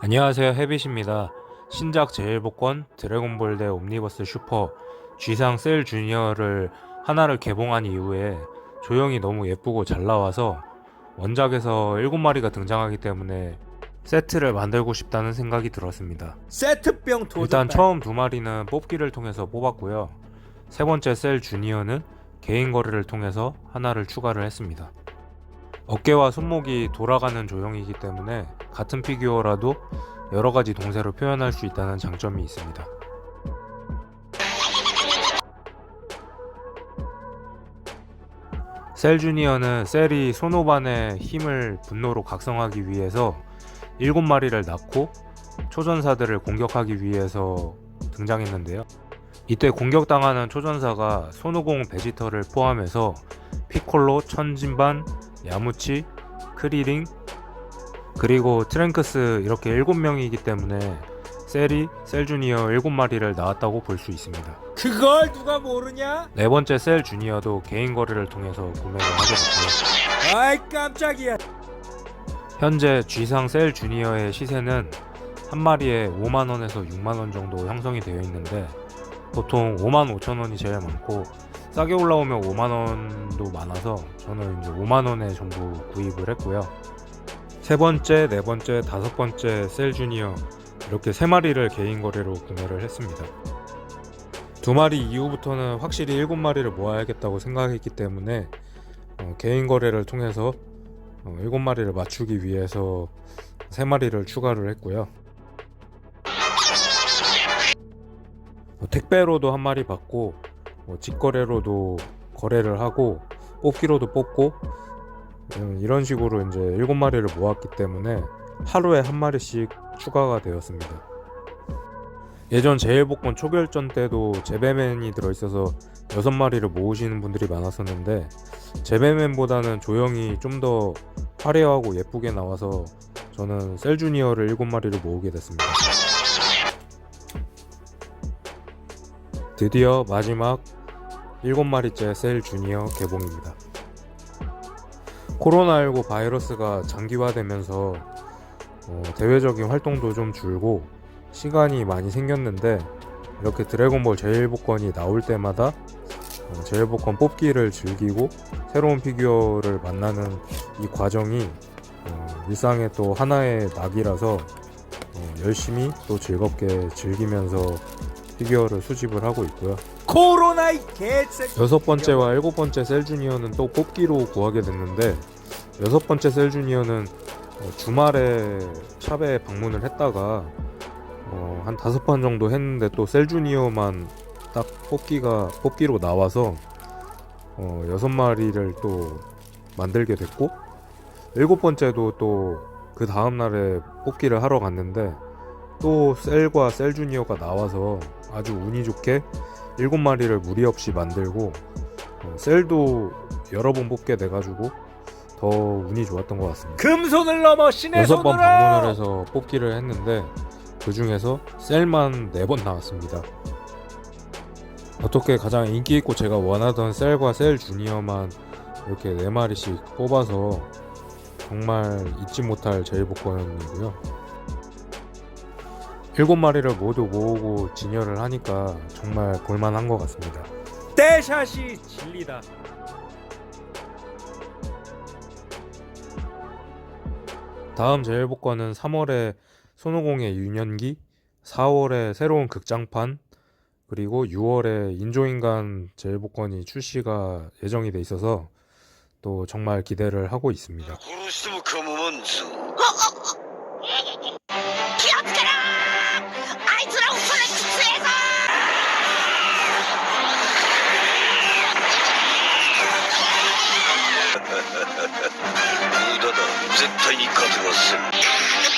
안녕하세요 헤빗입니다. 신작 제일복권 드래곤볼 대 옴니버스 슈퍼 G상 셀 주니어를 하나를 개봉한 이후에 조형이 너무 예쁘고 잘 나와서 원작에서 7마리가 등장하기 때문에 세트를 만들고 싶다는 생각이 들었습니다. 세트병 도전 일단 처음 두 마리는 뽑기를 통해서 뽑았고요. 세 번째 셀 주니어는 개인 거래를 통해서 하나를 추가를 했습니다. 어깨와 손목이 돌아가는 조형이기 때문에 같은 피규어라도 여러 가지 동세로 표현할 수 있다는 장점이 있습니다. 셀 주니어는 셀이 소노반의 힘을 분노로 각성하기 위해서 7마리를 낳고 초전사들을 공격하기 위해서 등장했는데요. 이때 공격당하는 초전사가 손오공 베지터를 포함해서 피콜로, 천진반, 야무치, 크리링, 그리고 트랭크스 이렇게 7명이기 때문에 셀이 셀 주니어 7마리를 낳았다고 볼 수 있습니다. 그걸 누가 모르냐? 네 번째 셀 주니어도 개인 거래를 통해서 구매를 하게 됐고요. 아이 깜짝이야 현재 G상 셀 주니어의 시세는 한 마리에 5만 원에서 6만 원 정도 형성이 되어 있는데 보통 5만 5천 원이 제일 많고 싸게 올라오면 5만원도 많아서 저는 이제 5만원에 전부 구입을 했고요. 세 번째, 네 번째, 다섯 번째 셀 주니어 이렇게 세 마리를 개인 거래로 구매를 했습니다. 두 마리 이후부터는 확실히 일곱 마리를 모아야겠다고 생각했기 때문에 어, 개인 거래를 통해서 어, 일곱 마리를 맞추기 위해서 세 마리를 추가를 했고요. 뭐 택배로도 한 마리 받고 뭐 직거래로도 거래를 하고 뽑기로도 뽑고 음, 이런 식으로 이제 일곱 마리를 모았기 때문에 하루에 한 마리씩 추가가 되었습니다. 예전 제일복권 초결전 때도 제배맨이 들어있어서 여섯 마리를 모으시는 분들이 많았었는데 제배맨보다는 조형이 좀 더 화려하고 예쁘게 나와서 저는 셀주니어를 7마리를 모으게 됐습니다. 드디어 마지막 7마리째 셀 주니어 개봉입니다. 코로나19 바이러스가 장기화되면서 어, 대외적인 활동도 좀 줄고 시간이 많이 생겼는데 이렇게 드래곤볼 제일복권이 나올 때마다 어, 제일복권 뽑기를 즐기고 새로운 피규어를 만나는 이 과정이 어, 일상의 또 하나의 낙이라서 어, 열심히 또 즐겁게 즐기면서 피규어를 수집을 하고 있고요. 코로나 이 개새끼 여섯 번째와 일곱 번째 셀 주니어는 또 뽑기로 구하게 됐는데 여섯 번째 셀 주니어는 어, 주말에 샵에 방문을 했다가 어, 한 다섯 판 정도 했는데 또 셀 주니어만 딱 뽑기가 뽑기로 나와서 어, 여섯 마리를 또 만들게 됐고 일곱 번째도 또 그 다음 날에 뽑기를 하러 갔는데 또 셀과 셀 주니어가 나와서 아주 운이 좋게 일곱 마리를 무리 없이 만들고 어, 셀도 여러 번 뽑게 돼가지고 더 운이 좋았던 것 같습니다. 금손을 넘어 신의 여섯 번 방문을 해서 뽑기를 했는데 그 중에서 셀만 네 번 나왔습니다. 어떻게 가장 인기 있고 제가 원하던 셀과 셀 주니어만 이렇게 네 마리씩 뽑아서 정말 잊지 못할 제일 복권이고요. 일곱 마리를 모두 모으고 진열을 하니까 정말 볼만한 것 같습니다. 떼샷이 진리다 다음 제일복권은 3월에 손오공의 유년기, 4월에 새로운 극장판, 그리고 6월에 인조인간 제일복권이 출시가 예정이 돼 있어서 또 정말 기대를 하고 있습니다. 殺しても構わんぞ気をつけろ 絶対に勝てません。